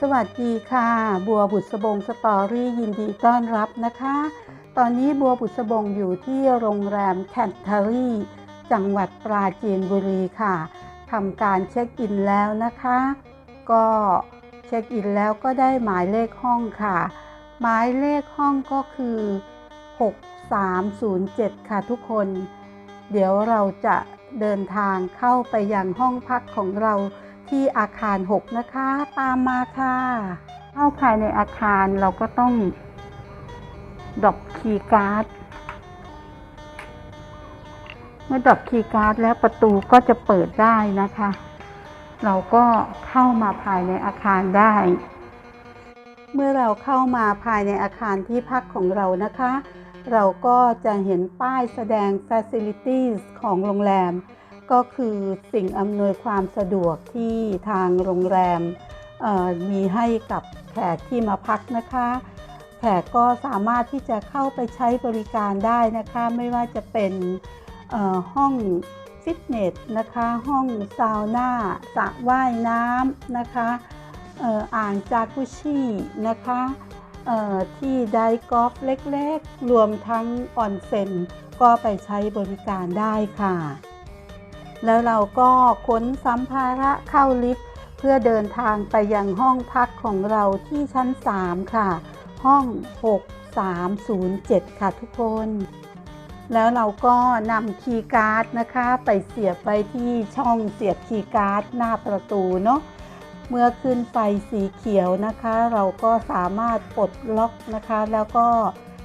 สวัสดีค่ะ บัวบุษบงสตอรี่ยินดีต้อนรับนะคะ ตอนนี้บัวบุษบงอยู่ที่โรงแรมแคนทอรี่จังหวัดปราจีนบุรีค่ะทำการเช็คอินแล้วนะคะ ก็เช็คอินแล้วก็ได้หมายเลขห้องค่ะ หมายเลขห้องก็คือ 6307 ค่ะทุกคน เดี๋ยวเราจะเดินทางเข้าไปยังห้องพักของเรา ที่อาคาร 6 นะคะ ตามมาค่ะ เข้าภายในอาคารเราก็ต้องดรอปคีย์การ์ด เมื่อดรอปคีย์การ์ดแล้วประตูก็จะเปิดได้นะคะ เราก็เข้ามาภายในอาคารได้ เมื่อเราเข้ามาภายในอาคารที่พักของเรานะคะ เราก็จะเห็นป้ายแสดง Facilities ของโรงแรม ก็คือสิ่งอำนวยความสะดวกที่ทางโรงแรมมีให้กับแขกที่มาพักนะคะ แขกก็สามารถที่จะเข้าไปใช้บริการได้นะคะ ไม่ว่าจะเป็นห้องฟิตเนสนะคะ ห้องซาวน่าสระว่ายน้ำนะคะอ่ออ่างจากุชินะคะที่ไดกอล์ฟเล็กๆ รวมทั้งออนเซ็นก็ไปใช้บริการได้ค่ะ แล้วเราก็ขนสัมภาระเข้าลิฟต์เพื่อเดินทางไปยังห้องพักของเราที่ชั้น 3 ค่ะ ห้อง 6307 ค่ะทุกคน แล้วเราก็นำคีย์การ์ดนะคะ ไปเสียบไปที่ช่องเสียบคีย์การ์ดหน้าประตูเนาะเมื่อขึ้นไฟสีเขียวนะคะ เราก็สามารถปลดล็อกนะคะ แล้วก็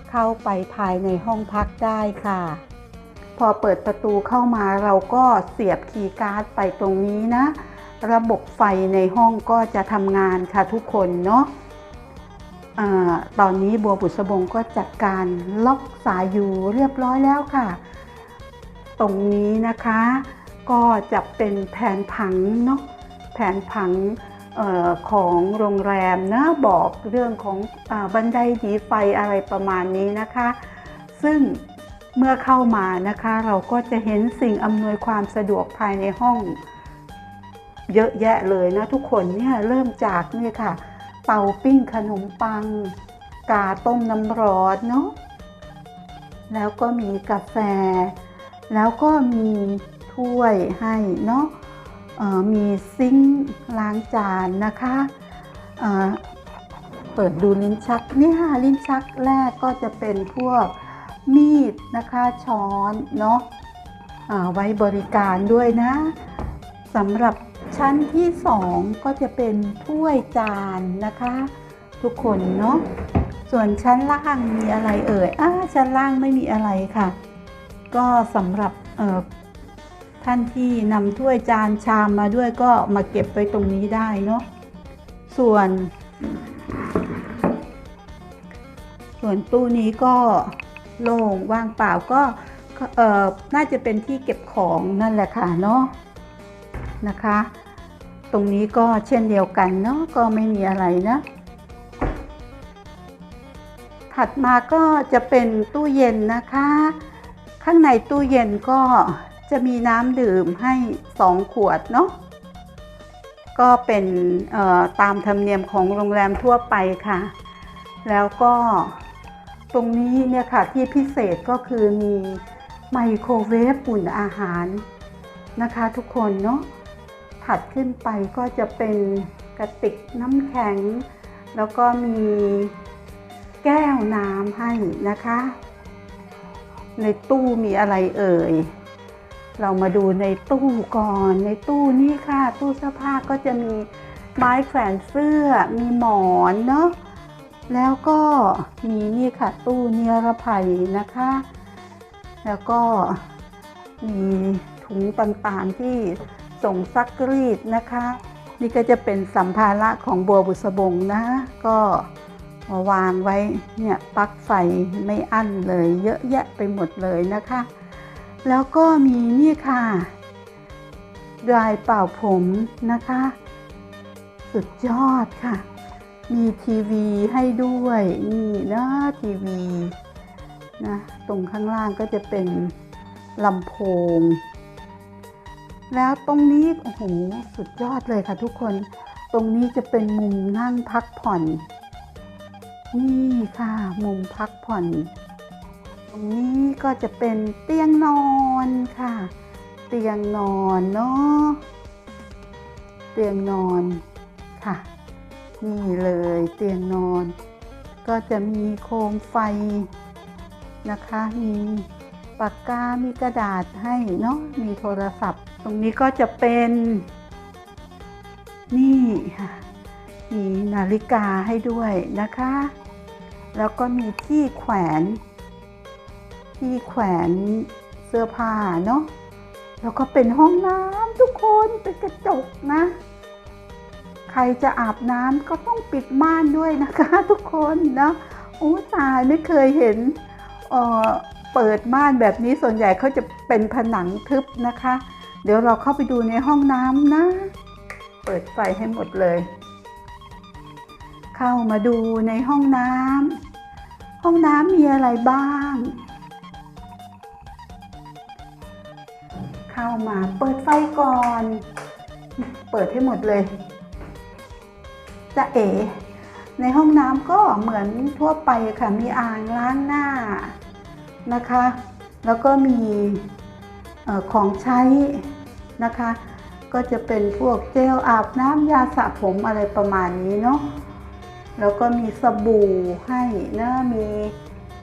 เข้าไปภายในห้องพักได้ค่ะ พอเปิดประตูเข้ามาเราก็เสียบคีย์การ์ดไปตรงนี้นะ ระบบไฟในห้องก็จะทำงานค่ะทุกคนเนาะอตอนนี้บัวบุษบงก็จัดการล็อกสายอยู่เรียบร้อยแล้วค่ะ ตรงนี้นะคะก็จะเป็นแผนผังเนาะแผนผังออของโรงแรมนะบอกเรื่องของอบันไดหนีไฟอะไรประมาณนี้นะคะ ซึ่ง เมื่อเข้ามานะคะ เราก็จะเห็นสิ่งอำนวยความสะดวกภายในห้อง เยอะแยะเลยนะทุกคนเนี่ยเริ่มจากนี่ค่ะ เตาปิ้งขนมปัง กาต้มน้ำร้อนเนาะแล้วก็มีกาแฟ แล้วก็มีถ้วยให้เนาะมีซิงค์ล้างจานนะคะเเปิดดูลิ้นชักนี่ยลิ้นชักแรกก็จะเป็นพวก มีดนะคะช้อนเนาะไว้บริการด้วยนะสำหรับชั้นที่สองก็จะเป็นถ้วยจานนะคะ ทุกคนเนาะส่วนชั้นล่างมีอะไรเอ่ยอ่าชั้นล่างไม่มีอะไรค่ะ ก็สำหรับท่านที่นำถ้วยจานชามมาด้วยก็มาเก็บไว้ตรงนี้ได้เนาะส่วน ส่วนตู้นี้ก็ โล่งว่างเปล่าก็น่าจะเป็นที่เก็บของนั่นแหละค่ะเนาะนะคะ ตรงนี้ก็เช่นเดียวกันเนาะก็ไม่มีอะไรนะ ถัดมาก็จะเป็นตู้เย็นนะคะ ข้างในตู้เย็นก็จะมีน้ำดื่มให้2ขวดเนาะก็เป็นตามธรรมเนียมของโรงแรมทั่วไปค่ะ แล้วก็ ตรงนี้เนี่ยค่ะที่พิเศษก็คือมีไมโครเวฟอุ่นอาหารนะคะทุกคนเนาะถัดขึ้นไปก็จะเป็นกระติกน้ำแข็ง แล้วก็มีแก้วน้ำให้นะคะ ในตู้มีอะไรเอ่ย เรามาดูในตู้ก่อน ในตู้นี่ค่ะ ตู้เสื้อผ้าก็จะมีไม้แขวนเสื้อ มีหมอนเนาะ แล้วก็มีนี่ค่ะตู้เนิรภัยนะคะ แล้วก็มีถุงต่างๆที่ส่งซักรีดนะคะ นี่ก็จะเป็นสัมภาระของบัวบุษบงนะ ก็มาวางไว้เนี่ยปลั๊กไฟไม่อั้นเลย เยอะแยะไปหมดเลยนะคะ แล้วก็มีนี่ค่ะดรายเป่าผมนะคะ สุดยอดค่ะ มีทีวีให้ด้วยนี่นะทีวีนะตรงข้างล่างก็จะเป็นลำโพง แล้วตรงนี้โอ้โหสุดยอดเลยค่ะทุกคน ตรงนี้จะเป็นมุมนั่งพักผ่อน นี่ค่ะมุมพักผ่อน ตรงนี้ก็จะเป็นเตียงนอนค่ะ เตียงนอนเนาะเตียงนอนค่ะ นี่เลยเตียงนอน ก็จะมีโคมไฟนะคะ มีปากกา มีกระดาษให้เนาะ มีโทรศัพท์ ตรงนี้ก็จะเป็น นี่ค่ะมีนาฬิกาให้ด้วยนะคะ แล้วก็มีที่แขวน ที่แขวนเสื้อผ้าเนาะ แล้วก็เป็นห้องน้ำทุกคน เป็นกระจกนะ ใครจะอาบน้ำก็ต้องปิดม่านด้วยนะคะทุกคนนะโอ้ตายไม่เคยเห็นเออเปิดม่านแบบนี้ส่วนใหญ่เขาจะเป็นผนังทึบนะคะ เดี๋ยวเราเข้าไปดูในห้องน้ำนะ เปิดไฟให้หมดเลย เข้ามาดูในห้องน้ำห้องน้ำมีอะไรบ้าง เข้ามาเปิดไฟก่อน เปิดให้หมดเลย จะเอ ในห้องน้ำก็เหมือนทั่วไปค่ะ มีอ่างล้างหน้านะคะ แล้วก็มีออของใช้นะคะ ก็จะเป็นพวกเจลอาบน้ำยาสระผมอะไรประมาณนี้เนาะ แล้วก็มีสบู่ให้นะมี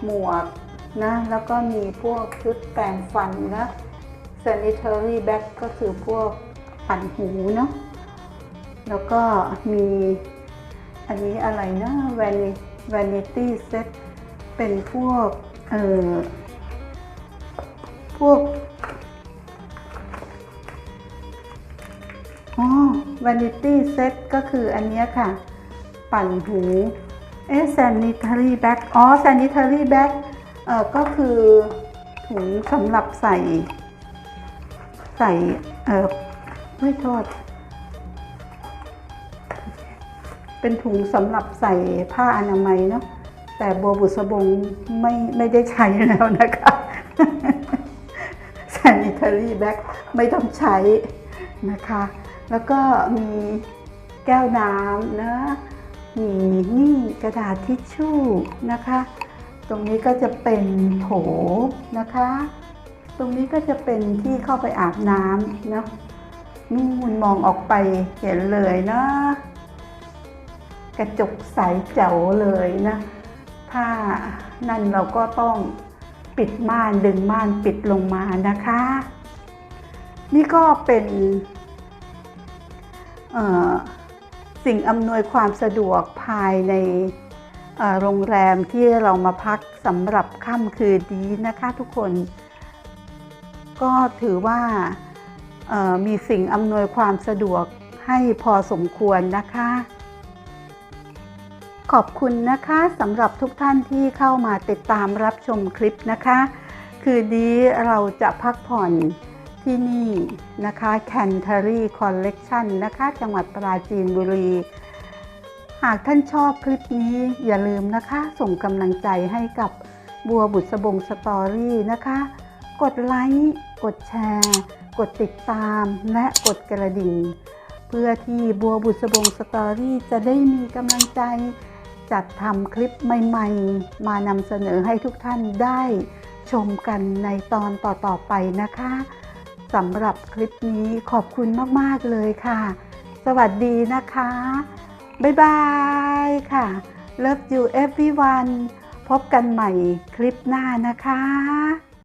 หมวกนะ แล้วก็มีพวกชุดแปรงฟันนะ sanitary bag ก็คือพวกปั่นหูเนาะ แล้วก็มี อันนี้อะไรนะ Vani- vanity set เป็นพวก เอ่อ พวก อ๋อ vanity set ก็คืออันนี้ค่ะ ปั่นหู เอ๊ะ sanitary bag อ๋อ sanitary bag เอ่อ ก็คือถุงสำหรับใส่ ใส่ เอ่อ ไม่โทษ เป็นถุงสำหรับใส่ผ้าอนามัยเนาะแต่บัวบุษบงไม่ไม่ได้ใช้แล้วนะคะ sanitary bag ไม่ต้องใช้นะคะ แล้วก็มีแก้วน้ำนะมีนี่กระดาษทิชชู่นะคะ ตรงนี้ก็จะเป็นโถนะคะ ตรงนี้ก็จะเป็นที่เข้าไปอาบน้ำเนาะนู่นมองออกไปเห็นเลยนะ กระจกใสแจ๋วเลยนะ ถ้านั่นเราก็ต้องปิดม่านดึงม่านปิดลงมานะคะ นี่ก็เป็นสิ่งอำนวยความสะดวกภายในโรงแรมที่เรามาพักสำหรับค่ำคืนนี้นะคะทุกคน ก็ถือว่ามีสิ่งอำนวยความสะดวกให้พอสมควรนะคะ ขอบคุณนะคะสำหรับทุกท่านที่เข้ามาติดตามรับชมคลิปนะคะ คืนนี้เราจะพักผ่อนที่นี่นะคะ Canterbury Collection นะคะ จังหวัดปราจีนบุรี หากท่านชอบคลิปนี้อย่าลืมนะคะ ส่งกำลังใจให้กับบัวบุษบงสตอรี่นะคะ กดไลค์กดแชร์ กดติดตามและกดกระดิ่ง เพื่อที่บัวบุษบงสตอรี่จะได้มีกำลังใจ จัดทำคลิปใหม่ๆ มานำเสนอให้ทุกท่านได้ชมกันในตอนต่อๆไปนะคะสำหรับคลิปนี้ขอบคุณมากๆเลยค่ะ สวัสดีนะคะ บ๊ายบายค่ะ Love you everyone พบกันใหม่คลิปหน้านะคะ